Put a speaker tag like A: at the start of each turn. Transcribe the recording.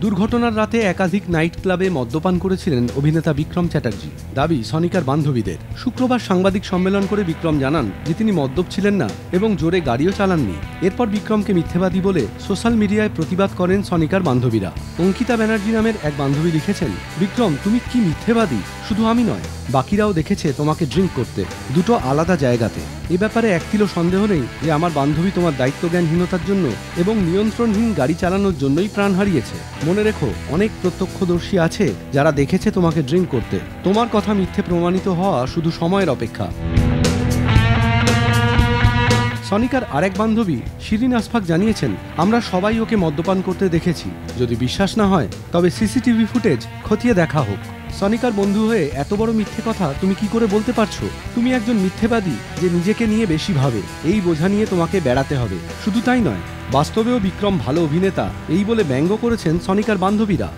A: দুর্ঘটনার রাতে একাধিক নাইট ক্লাবে মদ্যপান করেছিলেন অভিনেতা বিক্রম চ্যাটার্জি। দাবি, সনিকার বান্ধবীদের। শুক্রবার সাংবাদিক সম্মেলন করে বিক্রম জানান যে তিনি মদ্যপ ছিলেন না এবং জোরে গাড়িও চালাননি। এরপর বিক্রমকে মিথ্যেবাদী বলে সোশ্যাল মিডিয়ায় প্রতিবাদ করেন সনিকার বান্ধবীরা। অঙ্কিতা ব্যানার্জি নামের এক বান্ধবী লিখেছেন, বিক্রম, তুমি কি মিথ্যেবাদী? শুধু আমি নয়, বাকিরাও দেখেছে তোমাকে ড্রিঙ্ক করতে। দুটো আলাদা জায়গাতে। এ ব্যাপারে এক কিলো সন্দেহ নেই যে আমার বান্ধবী তোমার দায়িত্বজ্ঞানহীনতার জন্য এবং নিয়ন্ত্রণহীন গাড়ি চালানোর জন্যই প্রাণ হারিয়েছে। মনে রেখো, অনেক প্রত্যক্ষদর্শী আছে যারা দেখেছে তোমাকে ড্রিঙ্ক করতে। তোমার কথা মিথ্যে প্রমাণিত হওয়া শুধু সময়ের অপেক্ষা। সনিকার আরেক বান্ধবী, শিরিন আসফাক জানিয়েছেন, আমরা সবাই ওকে মদ্যপান করতে দেখেছি। যদি বিশ্বাস না হয়, তবে সিসিটিভি ফুটেজ খতিয়ে দেখা হোক। সনিকার বন্ধু হয়ে এত বড় মিথ্যে কথা তুমি কি করে বলতে পারছ? তুমি একজন মিথ্যেবাদী যে নিজেকে নিয়ে বেশি ভাবে। এই বোঝা নিয়ে তোমাকে বেড়াতে হবে। শুধু তাই নয়, বাস্তবেও বিক্রম ভালো অভিনেতা, এই বলে ব্যঙ্গ করেছেন সনিকার বান্ধবীরা।